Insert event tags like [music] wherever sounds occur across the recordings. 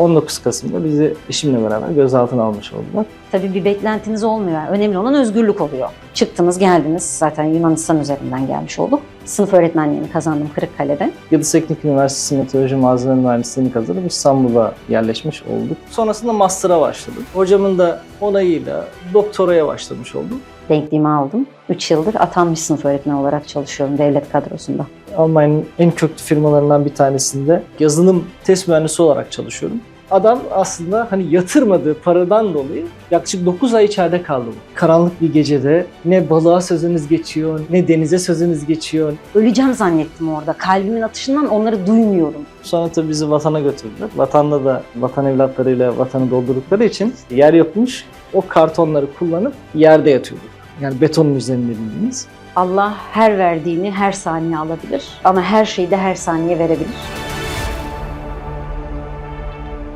19 Kasım'da bizi eşimle beraber gözaltına almış oldular. Tabii bir beklentiniz olmuyor. Önemli olan özgürlük oluyor. Çıktınız geldiniz. Zaten Yunanistan üzerinden gelmiş olduk. Sınıf öğretmenliğini kazandım Kırıkkale'de. Yıldız Teknik Üniversitesi Meteoroloji Malzeme Mühendisliğini kazanıp İstanbul'a yerleşmiş olduk. Sonrasında master'a başladım. Hocamın da onayıyla doktoraya başlamış oldum. Denkliğimi aldım. 3 yıldır atanmış sınıf öğretmeni olarak çalışıyorum devlet kadrosunda. Almanya'nın en köklü firmalarından bir tanesinde yazılım test mühendisi olarak çalışıyorum. Adam aslında hani yatırmadığı paradan dolayı yaklaşık 9 ay içeride kaldı. bu. Karanlık bir gecede ne balığa sözünüz geçiyor, ne denize sözünüz geçiyor. Öleceğim zannettim orada. Kalbimin atışından onları duymuyorum. Sonra tabii bizi vatana götürdüler. Vatanda da vatan evlatlarıyla vatanı doldurdukları için yer yokmuş. O kartonları kullanıp yerde yatıyorduk. Yani betonun üzerinde bildiğimiz. Allah her verdiğini her saniye alabilir ama her şeyi de her saniye verebilir.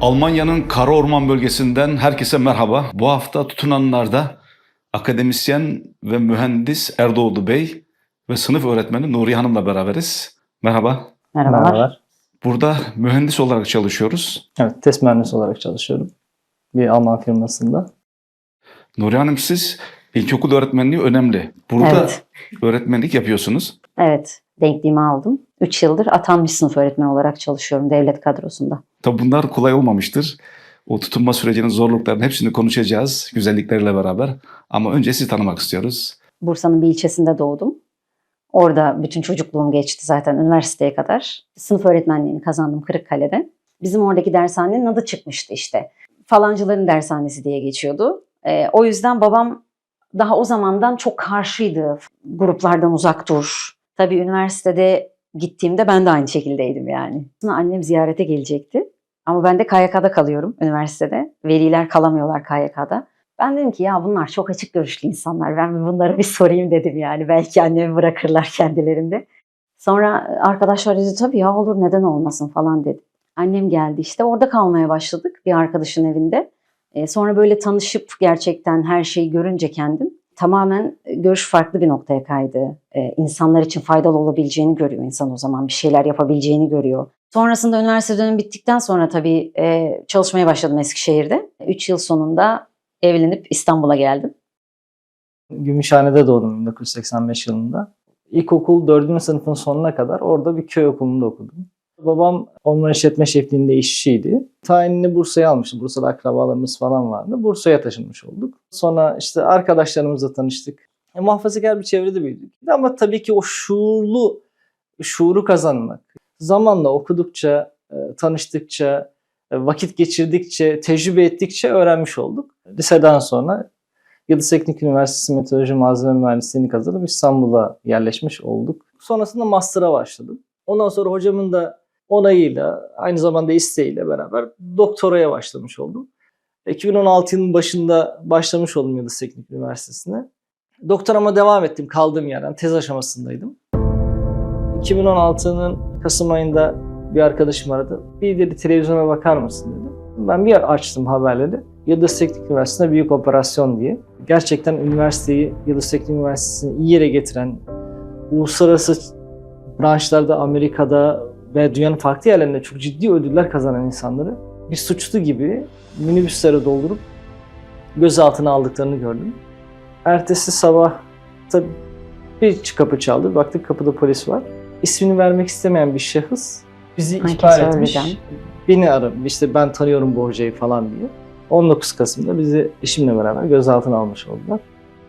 Almanya'nın Kara Orman bölgesinden herkese merhaba. Bu hafta tutunanlarda akademisyen ve mühendis Erdoğdu Bey ve sınıf öğretmeni Nuriye Hanım'la beraberiz. Merhaba. Merhabalar. Burada mühendis olarak çalışıyoruz. Evet, test mühendisi olarak çalışıyorum. Bir Alman firmasında. Nuriye Hanım siz ilkokul öğretmenliği önemli. Burada Evet. öğretmenlik yapıyorsunuz. Evet, denkliğimi aldım. 3 yıldır atanmış sınıf öğretmeni olarak çalışıyorum devlet kadrosunda. Tabi bunlar kolay olmamıştır. O tutunma sürecinin zorluklarının hepsini konuşacağız güzellikleriyle beraber. Ama önce sizi tanımak istiyoruz. Bursa'nın bir ilçesinde doğdum. Orada bütün çocukluğum geçti zaten üniversiteye kadar. Sınıf öğretmenliğini kazandım Kırıkkale'de. Bizim oradaki dershanenin adı çıkmıştı işte. Falancıların dershanesi diye geçiyordu. Ee, o yüzden babam daha o zamandan çok karşıydı. Gruplardan uzak dur. Tabii üniversitede gittiğimde ben de aynı şekildeydim yani. Aslında Annem ziyarete gelecekti. Ama ben de KYK'da kalıyorum üniversitede. Veliler kalamıyorlar KYK'da. Ben dedim ki ya bunlar çok açık görüşlü insanlar. Ben bunlara bir sorayım dedim yani. Belki annemi bırakırlar kendilerinde. Sonra arkadaşlar dedi tabii ya olur neden olmasın falan dedi. Annem geldi işte orada kalmaya başladık bir arkadaşın evinde. Ee, sonra böyle tanışıp gerçekten her şeyi görünce kendim tamamen görüş farklı bir noktaya kaydı. Ee, insanlar için faydalı olabileceğini görüyor insan o zaman bir şeyler yapabileceğini görüyor. Sonrasında üniversite dönemi bittikten sonra tabii e, çalışmaya başladım Eskişehir'de. 3 yıl sonunda evlenip İstanbul'a geldim. Gümüşhane'de doğdum 1985 yılında. İlkokul 4. sınıfın sonuna kadar orada bir köy okulunda okudum. Babam orman işletme şefliğinde işçiydi. Tayinini Bursa'ya almıştı. Bursa'da akrabalarımız falan vardı. Bursa'ya taşınmış olduk. Sonra işte arkadaşlarımızla tanıştık. E, muhafazakar bir çevrede büyüdük. Ama tabii ki o şuurlu, şuuru kazanmak. Zamanla okudukça, e, tanıştıkça, e, vakit geçirdikçe, tecrübe ettikçe öğrenmiş olduk. Liseden sonra Yıldız Teknik Üniversitesi Meteoroloji Malzeme Mühendisliğini kazanıp İstanbul'a yerleşmiş olduk. Sonrasında master'a başladım. Ondan sonra hocamın da onayıyla, aynı zamanda isteğiyle beraber doktoraya başlamış oldum. 2016 yılının başında başlamış oldum Yıldız Teknik Üniversitesi'ne. Doktorama devam ettim kaldığım yerden, tez aşamasındaydım. 2016'nın Kasım ayında bir arkadaşım aradı. Bir dedi televizyona bakar mısın dedi. Ben bir açtım haberleri. Yıldız Teknik Üniversitesi'nde büyük operasyon diye. Gerçekten üniversiteyi, Yıldız Teknik Üniversitesi'ni iyi yere getiren, uluslararası branşlarda Amerika'da ve dünyanın farklı yerlerinde çok ciddi ödüller kazanan insanları bir suçlu gibi minibüslere doldurup gözaltına aldıklarını gördüm. Ertesi sabah tabii bir kapı çaldı. Baktık kapıda polis var. İsmini vermek istemeyen bir şahıs bizi Herkes ihbar etmiş. Beni aramış. İşte ben tanıyorum bu hocayı falan diye. 19 Kasım'da bizi eşimle beraber gözaltına almış oldular.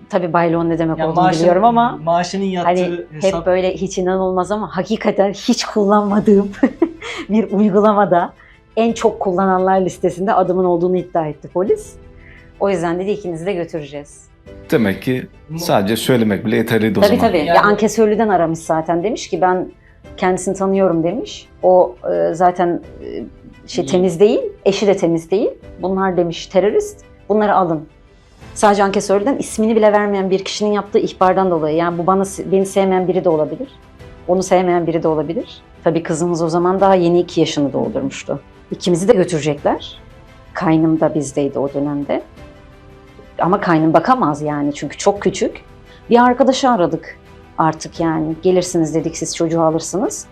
Tabii baylon ne demek Ya olduğunu maaşın- biliyorum ama maaşının yattığı hani hesap hep böyle hiç inanılmaz ama hakikaten hiç kullanmadığım [laughs] bir uygulamada en çok kullananlar listesinde adımın olduğunu iddia etti polis. O yüzden dedi ikinizi de götüreceğiz. Demek ki sadece söylemek bile yeterliydi o tabii zaman. tabii. Yani- Ya ankesörlüden aramış zaten demiş ki ben kendisini tanıyorum demiş. O e, zaten e, şey temiz değil, eşi de temiz değil. Bunlar demiş terörist. Bunları alın. Sadece ankesörlüden ismini bile vermeyen bir kişinin yaptığı ihbardan dolayı. Yani bu bana beni sevmeyen biri de olabilir. Onu sevmeyen biri de olabilir. Tabii kızımız o zaman daha yeni iki yaşını doldurmuştu. İkimizi de götürecekler. Kaynım da bizdeydi o dönemde. Ama kaynım bakamaz yani çünkü çok küçük. Bir arkadaşı aradık artık yani. Gelirsiniz dedik siz çocuğu alırsınız.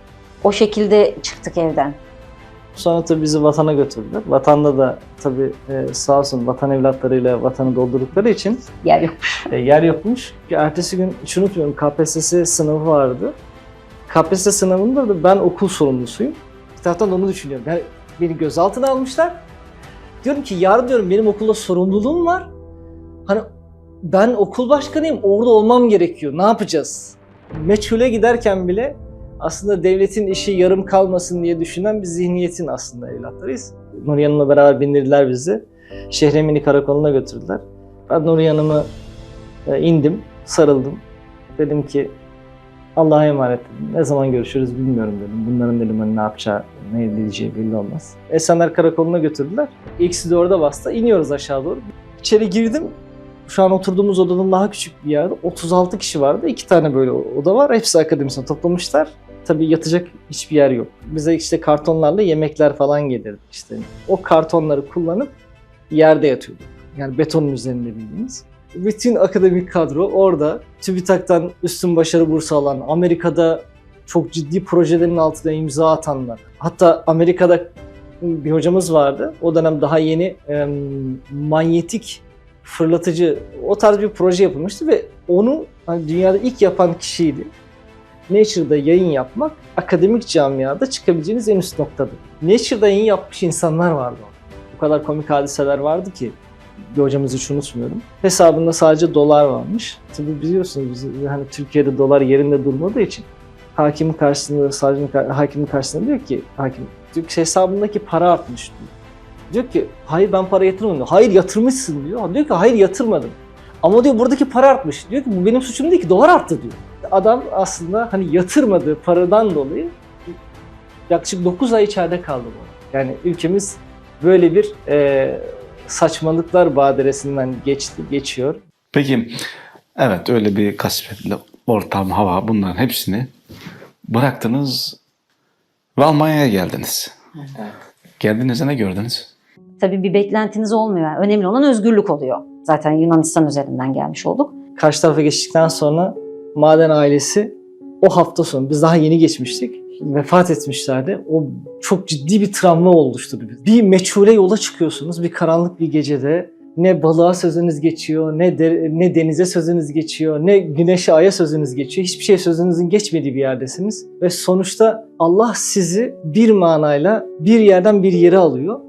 O şekilde çıktık evden. Sonra tabii bizi vatana götürdüler. Vatanda da tabii e, sağ olsun vatan evlatlarıyla vatanı doldurdukları için Yer yok. [laughs] e, yer yokmuş. Ertesi gün hiç unutmuyorum KPSS sınavı vardı. KPSS sınavında da ben okul sorumlusuyum. Bir taraftan da onu düşünüyorum. Yani beni gözaltına almışlar. Diyorum ki yarın diyorum benim okulda sorumluluğum var. Hani ben okul başkanıyım orada olmam gerekiyor. Ne yapacağız? Meçhule giderken bile aslında devletin işi yarım kalmasın diye düşünen bir zihniyetin aslında evlatlarıyız. Nuriye beraber bindirdiler bizi. Şehremini karakoluna götürdüler. Ben Nuriye Hanım'ı e, indim, sarıldım. Dedim ki Allah'a emanet. Ne zaman görüşürüz bilmiyorum dedim. Bunların dedim hani ne yapacağı, ne diyeceği belli olmaz. Esenler Karakolu'na götürdüler. İkisi de orada bastı. İniyoruz aşağı doğru. İçeri girdim. Şu an oturduğumuz odanın daha küçük bir yerde 36 kişi vardı. İki tane böyle oda var. Hepsi akademisyen toplamışlar. Tabii yatacak hiçbir yer yok. Bize işte kartonlarla yemekler falan gelirdi. İşte o kartonları kullanıp yerde yatıyorduk. Yani betonun üzerinde bildiğiniz. Bütün akademik kadro orada. TÜBİTAK'tan üstün başarı bursu alan, Amerika'da çok ciddi projelerin altına imza atanlar. Hatta Amerika'da bir hocamız vardı. O dönem daha yeni e, manyetik fırlatıcı o tarz bir proje yapılmıştı ve onu hani dünyada ilk yapan kişiydi. Nature'da yayın yapmak akademik camiada çıkabileceğiniz en üst noktadır. Nature'da yayın yapmış insanlar vardı. O kadar komik hadiseler vardı ki bir hocamızı hiç unutmuyorum. Hesabında sadece dolar varmış. Tabii biliyorsunuz biz, hani Türkiye'de dolar yerinde durmadığı için hakimin karşısında, savcının, hakimin karşısında diyor ki hakim diyor ki hesabındaki para artmış diyor. Diyor ki hayır ben para yatırmadım diyor. Hayır yatırmışsın diyor. Diyor ki hayır yatırmadım. Ama diyor buradaki para artmış. Diyor ki bu benim suçum değil ki dolar arttı diyor. Adam aslında hani yatırmadığı paradan dolayı yaklaşık 9 ay içeride kaldı bu. Yani ülkemiz böyle bir e, saçmalıklar badiresinden geçti, geçiyor. Peki evet öyle bir kasvetli ortam, hava bunların hepsini bıraktınız ve Almanya'ya geldiniz. Geldiğinizde ne gördünüz? Tabii bir beklentiniz olmuyor. Önemli olan özgürlük oluyor. Zaten Yunanistan üzerinden gelmiş olduk. Karşı tarafa geçtikten sonra maden ailesi o hafta sonu biz daha yeni geçmiştik. Vefat etmişlerdi. O çok ciddi bir travma oluşturdu. Bir meçhule yola çıkıyorsunuz bir karanlık bir gecede. Ne balığa sözünüz geçiyor, ne de- ne denize sözünüz geçiyor, ne güneşe aya sözünüz geçiyor. Hiçbir şey sözünüzün geçmediği bir yerdesiniz. Ve sonuçta Allah sizi bir manayla bir yerden bir yere alıyor.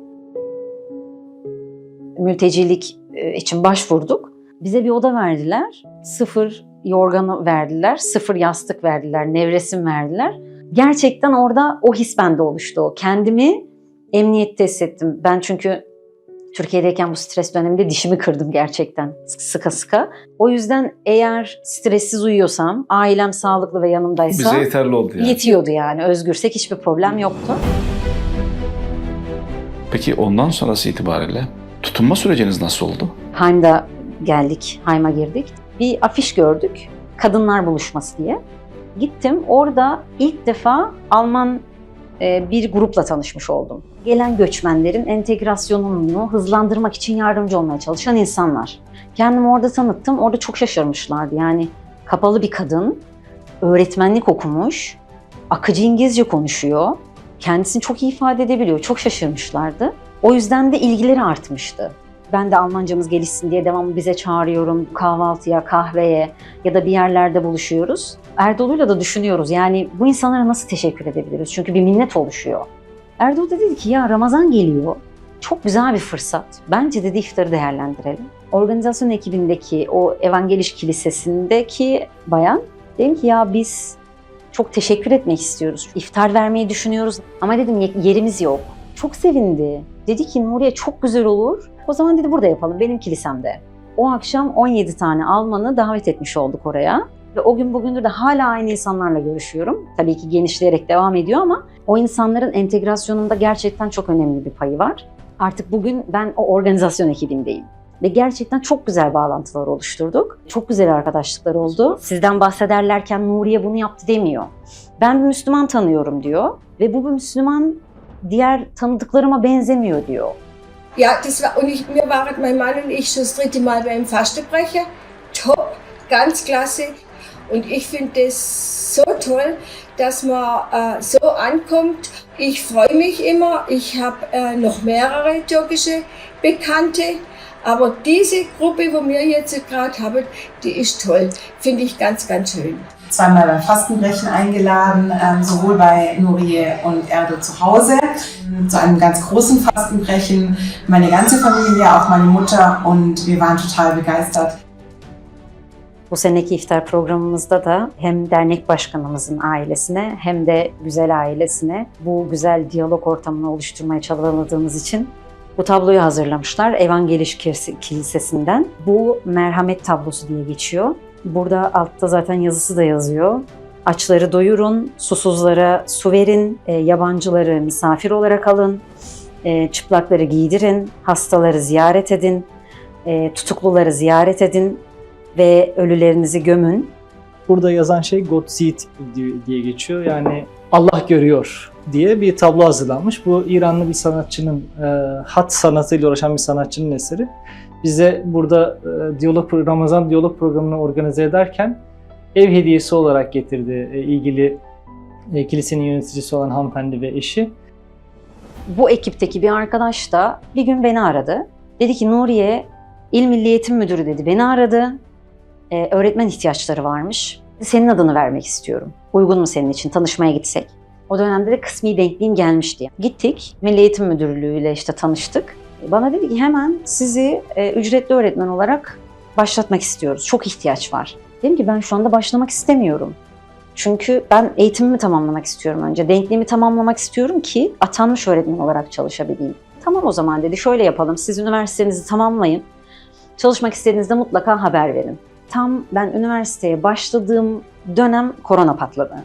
Mültecilik e, için başvurduk. Bize bir oda verdiler. Sıfır yorganı verdiler, sıfır yastık verdiler, nevresim verdiler. Gerçekten orada o his bende oluştu. Kendimi emniyette hissettim. Ben çünkü Türkiye'deyken bu stres döneminde dişimi kırdım gerçekten sıka sıka. O yüzden eğer stressiz uyuyorsam, ailem sağlıklı ve yanımdaysa Bize yeterli oldu yani. yetiyordu yani. Özgürsek hiçbir problem yoktu. Peki ondan sonrası itibariyle tutunma süreciniz nasıl oldu? Heim'da geldik, Heim'a girdik. Bir afiş gördük, kadınlar buluşması diye. Gittim, orada ilk defa Alman e, bir grupla tanışmış oldum. Gelen göçmenlerin entegrasyonunu hızlandırmak için yardımcı olmaya çalışan insanlar. Kendimi orada tanıttım, orada çok şaşırmışlardı. Yani kapalı bir kadın, öğretmenlik okumuş, akıcı İngilizce konuşuyor, kendisini çok iyi ifade edebiliyor. Çok şaşırmışlardı. O yüzden de ilgileri artmıştı. Ben de Almancamız gelişsin diye devamlı bize çağırıyorum kahvaltıya, kahveye ya da bir yerlerde buluşuyoruz. Erdoğlu'yla da düşünüyoruz yani bu insanlara nasıl teşekkür edebiliriz? Çünkü bir minnet oluşuyor. Erdoğlu da dedi ki ya Ramazan geliyor. Çok güzel bir fırsat. Bence dedi iftarı değerlendirelim. Organizasyon ekibindeki o Evangeliş Kilisesi'ndeki bayan dedim ki ya biz çok teşekkür etmek istiyoruz. İftar vermeyi düşünüyoruz ama dedim "ye- yerimiz yok. Çok sevindi. Dedi ki Nuriye çok güzel olur. O zaman dedi burada yapalım benim kilisemde. O akşam 17 tane Alman'ı davet etmiş olduk oraya. Ve o gün bugündür de hala aynı insanlarla görüşüyorum. Tabii ki genişleyerek devam ediyor ama o insanların entegrasyonunda gerçekten çok önemli bir payı var. Artık bugün ben o organizasyon ekibindeyim. Ve gerçekten çok güzel bağlantılar oluşturduk. Çok güzel arkadaşlıklar oldu. Sizden bahsederlerken Nuriye bunu yaptı demiyor. Ben bir Müslüman tanıyorum diyor. Ve bu bir Müslüman diğer tanıdıklarıma benzemiyor diyor. Ja, das war, und ich, wir waren, mein Mann und ich, schon das dritte Mal beim Fastebrecher. Top, ganz klasse. Und ich finde das so toll, dass man äh, so ankommt Ich freue mich immer. Ich habe äh, noch mehrere türkische Bekannte. Aber diese Gruppe, die wir jetzt gerade haben, die ist toll. Finde ich ganz, ganz schön. zweimal beim Fastenbrechen eingeladen, ähm, sowohl bei Nurie und Erdo zu Hause, zu einem ganz großen Fastenbrechen. Meine ganze Familie, auch meine Mutter und wir waren total begeistert. Bu seneki iftar programımızda da hem dernek başkanımızın ailesine hem de güzel ailesine bu güzel diyalog ortamını oluşturmaya çabaladığımız için bu tabloyu hazırlamışlar Evangeliş Kilise- Kilisesi'nden. Bu merhamet tablosu diye geçiyor. Burada altta zaten yazısı da yazıyor. Açları doyurun, susuzlara su verin, e, yabancıları misafir olarak alın, e, çıplakları giydirin, hastaları ziyaret edin, e, tutukluları ziyaret edin, ve ölülerinizi gömün. Burada yazan şey God sees diye- geçiyor. Yani Allah görüyor diye bir tablo hazırlanmış. Bu İranlı bir sanatçının, e, hat sanatıyla uğraşan bir sanatçının eseri. Bize burada e, diyalog Ramazan diyalog programını organize ederken ev hediyesi olarak getirdi e, ilgili e, kilisenin yöneticisi olan hanımefendi ve eşi. Bu ekipteki bir arkadaş da bir gün beni aradı. Dedi ki Nuriye, İl Milli Eğitim Müdürü dedi beni aradı. Ee, öğretmen ihtiyaçları varmış. Senin adını vermek istiyorum. Uygun mu senin için? Tanışmaya gitsek. O dönemde de kısmi denkliğim gelmişti. Gittik, Milli Eğitim Müdürlüğü ile işte tanıştık. Bana dedi ki hemen sizi e, ücretli öğretmen olarak başlatmak istiyoruz. Çok ihtiyaç var. Dedim ki ben şu anda başlamak istemiyorum. Çünkü ben eğitimimi tamamlamak istiyorum önce. Denkliğimi tamamlamak istiyorum ki atanmış öğretmen olarak çalışabileyim. Tamam o zaman dedi şöyle yapalım. Siz üniversitenizi tamamlayın. Çalışmak istediğinizde mutlaka haber verin. Tam ben üniversiteye başladığım dönem korona patladı.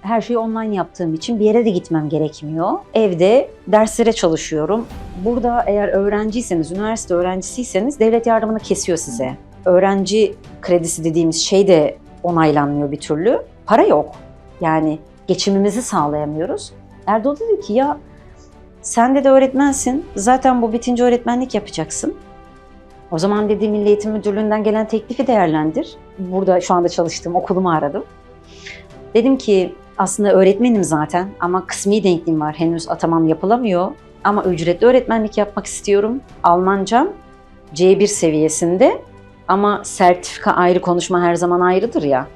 Her şeyi online yaptığım için bir yere de gitmem gerekmiyor. Evde derslere çalışıyorum. Burada eğer öğrenciyseniz, üniversite öğrencisiyseniz devlet yardımını kesiyor size. Öğrenci kredisi dediğimiz şey de onaylanmıyor bir türlü. Para yok. Yani geçimimizi sağlayamıyoruz. Erdoğan dedi ki ya sen de de öğretmensin. Zaten bu bitince öğretmenlik yapacaksın. O zaman dedi Milli Eğitim Müdürlüğü'nden gelen teklifi değerlendir. Burada şu anda çalıştığım okulumu aradım. Dedim ki aslında öğretmenim zaten ama kısmi denkliğim var. Henüz atamam yapılamıyor. Ama ücretli öğretmenlik yapmak istiyorum. Almancam C1 seviyesinde ama sertifika ayrı, konuşma her zaman ayrıdır ya.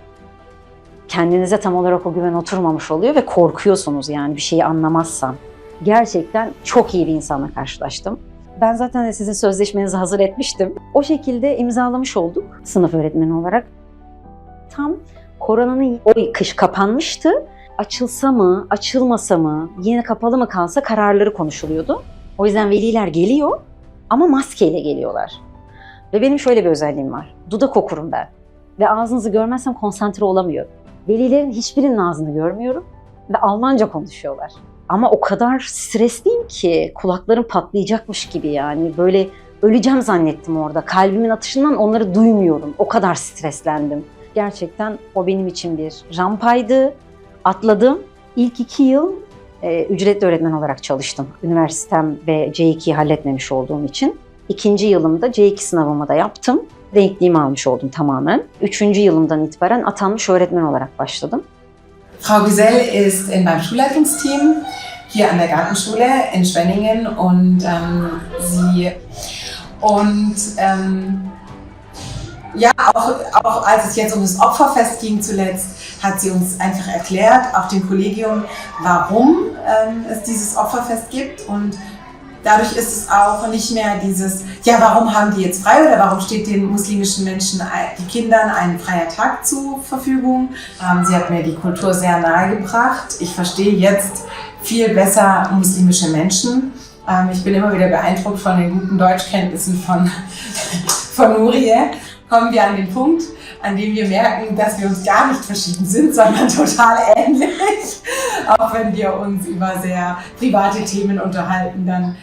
Kendinize tam olarak o güven oturmamış oluyor ve korkuyorsunuz yani bir şeyi anlamazsam. Gerçekten çok iyi bir insanla karşılaştım. Ben zaten sizin sözleşmenizi hazır etmiştim. O şekilde imzalamış olduk sınıf öğretmeni olarak. Tam koronanın o kış kapanmıştı. Açılsa mı, açılmasa mı, yine kapalı mı kalsa kararları konuşuluyordu. O yüzden veliler geliyor ama maskeyle geliyorlar. Ve benim şöyle bir özelliğim var. Dudak okurum ben. Ve ağzınızı görmezsem konsantre olamıyorum. Velilerin hiçbirinin ağzını görmüyorum ve Almanca konuşuyorlar. Ama o kadar stresliyim ki kulaklarım patlayacakmış gibi yani. Böyle öleceğim zannettim orada. Kalbimin atışından onları duymuyorum. O kadar streslendim. Gerçekten o benim için bir rampaydı. Atladım. İlk iki yıl e, ücretli öğretmen olarak çalıştım. Üniversitem ve C2'yi halletmemiş olduğum için. İkinci yılımda C2 sınavımı da yaptım. Denkliğimi almış oldum tamamen. Üçüncü yılımdan itibaren atanmış öğretmen olarak başladım. Frau Gesell ist in meinem Schulleitungsteam hier an der Gartenschule in Schwenningen und ähm, sie und ähm, ja, auch, auch als es jetzt um das Opferfest ging zuletzt, hat sie uns einfach erklärt, auch dem Kollegium, warum ähm, es dieses Opferfest gibt und dadurch ist es auch nicht mehr dieses, ja, warum haben die jetzt frei oder warum steht den muslimischen Menschen, ein- die Kindern ein freier Tag zur Verfügung. Ähm, sie hat mir die Kultur sehr nahe gebracht. Ich verstehe jetzt viel besser muslimische Menschen. Ähm, ich bin immer wieder beeindruckt von den guten Deutschkenntnissen von, [laughs] von Nurie. Kommen wir an den Punkt, an dem wir merken, dass wir uns gar nicht verschieden sind, sondern [laughs] total ähnlich. Auch wenn wir uns über sehr private Themen unterhalten, dann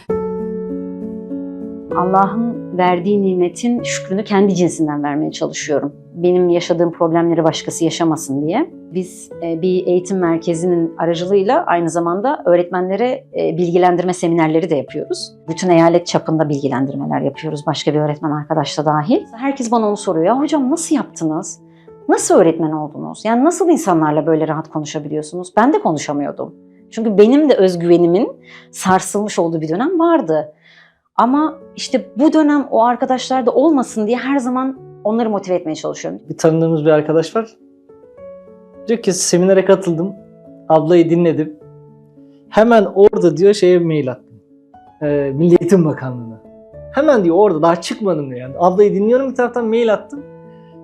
Allah'ın verdiği nimetin şükrünü kendi cinsinden vermeye çalışıyorum. Benim yaşadığım problemleri başkası yaşamasın diye. Biz e, bir eğitim merkezinin aracılığıyla aynı zamanda öğretmenlere e, bilgilendirme seminerleri de yapıyoruz. Bütün eyalet çapında bilgilendirmeler yapıyoruz başka bir öğretmen arkadaş da dahil. Herkes bana onu soruyor. Ya hocam nasıl yaptınız? Nasıl öğretmen oldunuz? Yani nasıl insanlarla böyle rahat konuşabiliyorsunuz? Ben de konuşamıyordum. Çünkü benim de özgüvenimin sarsılmış olduğu bir dönem vardı. Ama işte bu dönem o arkadaşlarda olmasın diye her zaman onları motive etmeye çalışıyorum. Bir tanıdığımız bir arkadaş var. Diyor ki seminere katıldım. Ablayı dinledim. Hemen orada diyor şeye mail attım. Ee, Milli Eğitim Bakanlığı'na. Hemen diyor orada daha çıkmadım diyor. Yani ablayı dinliyorum bir taraftan mail attım.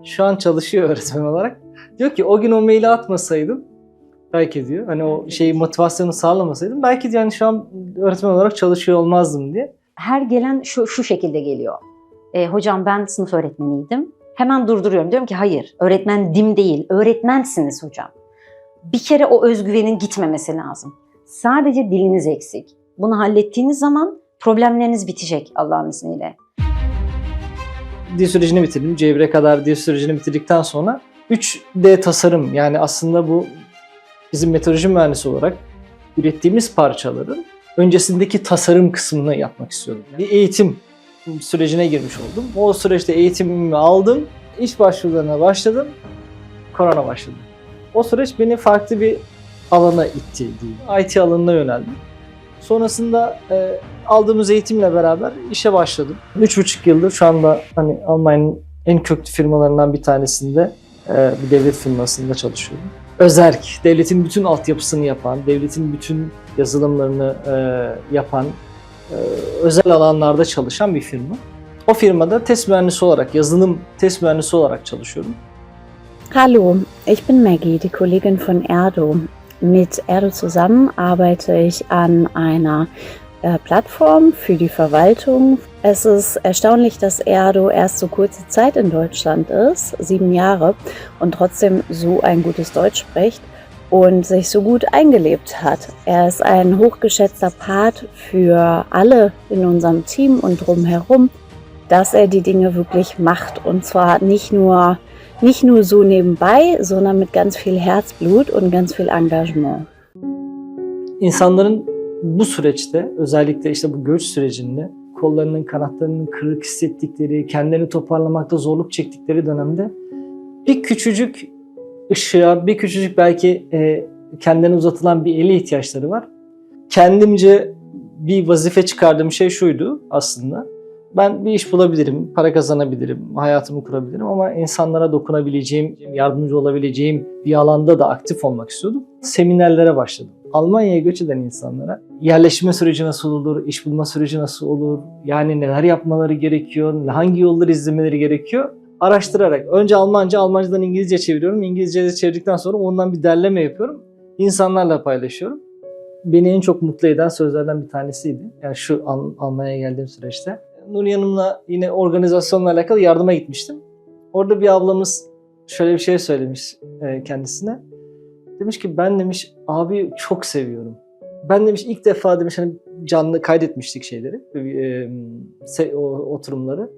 Şu an çalışıyor [laughs] öğretmen olarak. Diyor ki o gün o maili atmasaydım belki diyor hani o şeyi motivasyonu sağlamasaydım belki yani şu an öğretmen olarak çalışıyor olmazdım diye. Her gelen şu, şu şekilde geliyor. E, hocam ben sınıf öğretmeniydim. Hemen durduruyorum. Diyorum ki hayır öğretmendim değil. Öğretmensiniz hocam. Bir kere o özgüvenin gitmemesi lazım. Sadece diliniz eksik. Bunu hallettiğiniz zaman problemleriniz bitecek Allah'ın izniyle. dil sürecini bitirdim. C1'e kadar dil sürecini bitirdikten sonra 3D tasarım yani aslında bu bizim meteoroloji mühendisi olarak ürettiğimiz parçaların öncesindeki tasarım kısmını yapmak istiyordum. Bir eğitim sürecine girmiş oldum. O süreçte eğitimimi aldım. İş başvurularına başladım. Korona başladı. O süreç beni farklı bir alana itti diyeyim. IT alanına yöneldim. Sonrasında e, aldığımız eğitimle beraber işe başladım. Üç buçuk yıldır şu anda hani Almanya'nın en köklü firmalarından bir tanesinde e, bir devlet firmasında çalışıyorum. Özerk, devletin bütün altyapısını yapan, devletin bütün yazılımlarını e, yapan, e, özel alanlarda çalışan bir firma. O firmada test mühendisi olarak, yazılım test mühendisi olarak çalışıyorum. Hallo, ich bin Maggie, die Kollegin von Erdo. Mit Erdo zusammen arbeite ich an einer äh, Plattform für die Verwaltung. Es ist erstaunlich, dass Erdo erst so kurze Zeit in Deutschland ist, sieben Jahre, und trotzdem so ein gutes Deutsch spricht und sich so gut eingelebt hat. Er ist ein hochgeschätzter Part für alle in unserem Team und drumherum, dass er die Dinge wirklich macht. Und zwar nicht nur nicht nur so nebenbei, sondern mit ganz viel Herzblut und ganz viel Engagement. İnsanların bu süreçte özellikle işte bu göç sürecinde kollarının kanatlarının kırık hissettikleri, kendilerini toparlamakta zorluk çektikleri dönemde bir küçücük ışığa, bir küçücük belki e, kendilerine uzatılan bir ele ihtiyaçları var. Kendimce bir vazife çıkardığım şey şuydu aslında. Ben bir iş bulabilirim, para kazanabilirim, hayatımı kurabilirim ama insanlara dokunabileceğim, yardımcı olabileceğim bir alanda da aktif olmak istiyordum. Seminerlere başladım. Almanya'ya göç eden insanlara yerleşme süreci nasıl olur, iş bulma süreci nasıl olur, yani neler yapmaları gerekiyor, hangi yolları izlemeleri gerekiyor araştırarak. Önce Almanca, Almancadan İngilizce çeviriyorum. İngilizce çevirdikten sonra ondan bir derleme yapıyorum. İnsanlarla paylaşıyorum. Beni en çok mutlu eden sözlerden bir tanesiydi. Yani şu Al- Almanya'ya geldiğim süreçte. Nuri Hanım'la yine organizasyonla alakalı yardıma gitmiştim. Orada bir ablamız şöyle bir şey söylemiş e, kendisine. Demiş ki ben demiş abi çok seviyorum. Ben demiş ilk defa demiş hani canlı kaydetmiştik şeyleri, e, o, oturumları.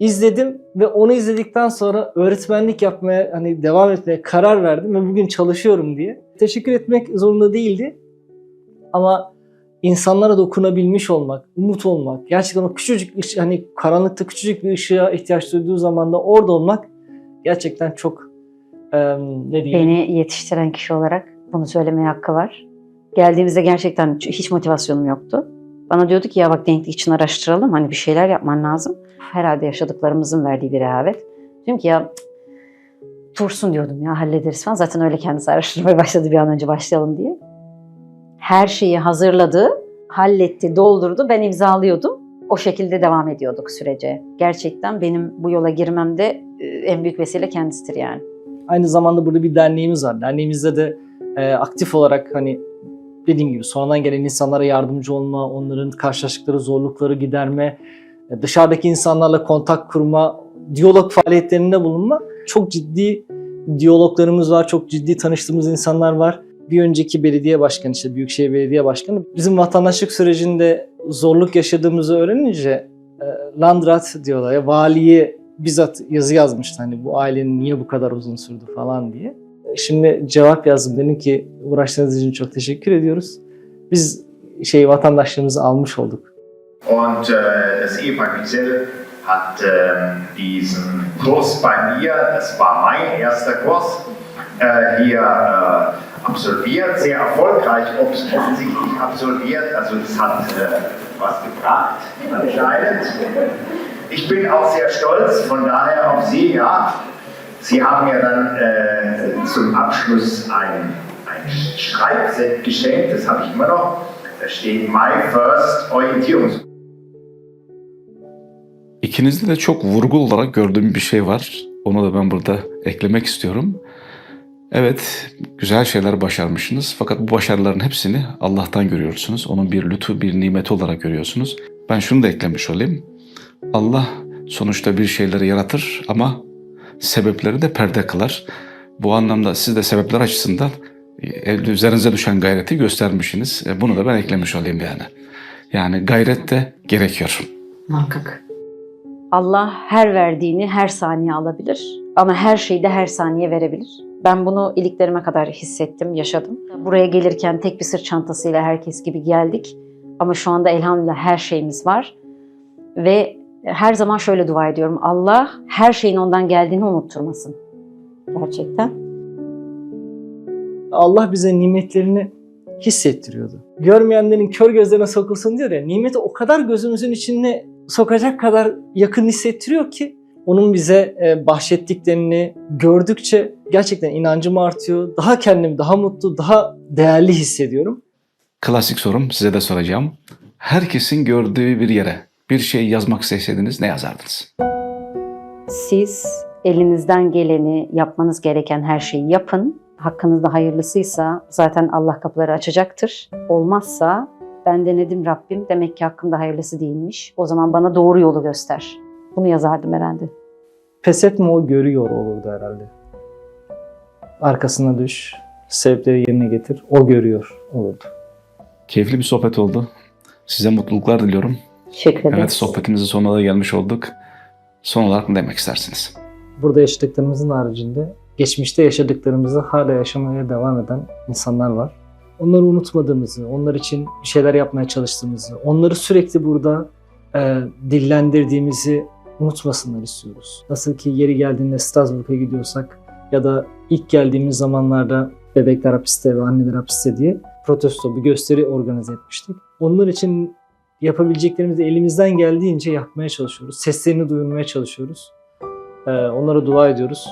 İzledim ve onu izledikten sonra öğretmenlik yapmaya hani devam etmeye karar verdim ve bugün çalışıyorum diye. Teşekkür etmek zorunda değildi. Ama insanlara dokunabilmiş olmak, umut olmak, gerçekten o küçücük hani karanlıkta küçücük bir ışığa ihtiyaç duyduğu zaman da orada olmak gerçekten çok em, ne diyeyim? Beni yetiştiren kişi olarak bunu söylemeye hakkı var. Geldiğimizde gerçekten hiç motivasyonum yoktu. Bana diyordu ki ya bak denklik için araştıralım hani bir şeyler yapman lazım. Herhalde yaşadıklarımızın verdiği bir rehavet. Diyorum ki ya dursun diyordum ya hallederiz falan. Zaten öyle kendisi araştırmaya başladı bir an önce başlayalım diye. Her şeyi hazırladı, halletti, doldurdu. Ben imzalıyordum. O şekilde devam ediyorduk sürece. Gerçekten benim bu yola girmemde e, en büyük vesile kendisidir yani. Aynı zamanda burada bir derneğimiz var. Derneğimizde de e, aktif olarak hani dediğim gibi sonradan gelen insanlara yardımcı olma, onların karşılaştıkları zorlukları giderme, e, dışarıdaki insanlarla kontak kurma, diyalog faaliyetlerinde bulunma. Çok ciddi diyaloglarımız var, çok ciddi tanıştığımız insanlar var. Bir önceki belediye başkanı işte Büyükşehir Belediye Başkanı bizim vatandaşlık sürecinde zorluk yaşadığımızı öğrenince e, Landrat diyorlar ya valiye bizzat yazı yazmıştı hani bu ailenin niye bu kadar uzun sürdü falan diye. Şimdi cevap yazdım dedim ki uğraştığınız için çok teşekkür ediyoruz. Biz şey vatandaşlığımızı almış olduk. Und äh, das Ehepaar Giselle hat ähm, diesen Kurs bei mir, das war mein erster Kurs, äh, hier äh, absolviert, sehr erfolgreich offensichtlich absolviert. Also das hat äh, was gebracht anscheinend. Ich bin auch sehr stolz von daher auf Sie, ja. Sie haben mir dann äh, zum Abschluss ein, ein Schreibset geschenkt, das habe ich immer noch. Da steht My First Orientierungs İkinizde de çok vurgu olarak gördüğüm bir şey var. Onu da ben burada eklemek istiyorum. Evet, güzel şeyler başarmışsınız. Fakat bu başarıların hepsini Allah'tan görüyorsunuz. Onun bir lütfu, bir nimeti olarak görüyorsunuz. Ben şunu da eklemiş olayım. Allah sonuçta bir şeyleri yaratır ama sebepleri de perde kılar. Bu anlamda siz de sebepler açısından e, üzerinize düşen gayreti göstermişsiniz. E, Bunu da ben eklemiş olayım yani. Yani gayret de gerekiyor. Muhakkak. Allah her verdiğini her saniye alabilir ama her şeyi de her saniye verebilir. Ben bunu iliklerime kadar hissettim, yaşadım. Buraya gelirken tek bir sırt çantasıyla herkes gibi geldik. Ama şu anda elhamdülillah her şeyimiz var. Ve her zaman şöyle dua ediyorum. Allah her şeyin ondan geldiğini unutturmasın. Gerçekten. Allah bize nimetlerini hissettiriyordu. Görmeyenlerin kör gözlerine sokulsun diyor ya, nimeti o kadar gözümüzün içine sokacak kadar yakın hissettiriyor ki onun bize e, bahşettiklerini gördükçe gerçekten inancım artıyor. Daha kendimi daha mutlu, daha değerli hissediyorum. Klasik sorum size de soracağım. Herkesin gördüğü bir yere bir şey yazmak isteseydiniz ne yazardınız? Siz elinizden geleni, yapmanız gereken her şeyi yapın. Hakkınızda hayırlısıysa zaten Allah kapıları açacaktır. Olmazsa ben denedim Rabbim demek ki hakkımda hayırlısı değilmiş. O zaman bana doğru yolu göster. Bunu yazardım herhalde. Pes etme o görüyor olurdu herhalde. Arkasına düş, sebepleri yerine getir, o görüyor olurdu. Keyifli bir sohbet oldu. Size mutluluklar diliyorum. Teşekkür ederim. Evet sohbetimizin sonuna da gelmiş olduk. Son olarak ne demek istersiniz? Burada yaşadıklarımızın haricinde geçmişte yaşadıklarımızı hala yaşamaya devam eden insanlar var. Onları unutmadığımızı, onlar için bir şeyler yapmaya çalıştığımızı, onları sürekli burada e, dillendirdiğimizi unutmasınlar istiyoruz. Nasıl ki yeri geldiğinde Strasbourg'a gidiyorsak ya da ilk geldiğimiz zamanlarda bebekler hapiste ve anneler hapiste diye protesto bir gösteri organize etmiştik. Onlar için yapabileceklerimizi elimizden geldiğince yapmaya çalışıyoruz. Seslerini duyurmaya çalışıyoruz. Ee, onlara dua ediyoruz.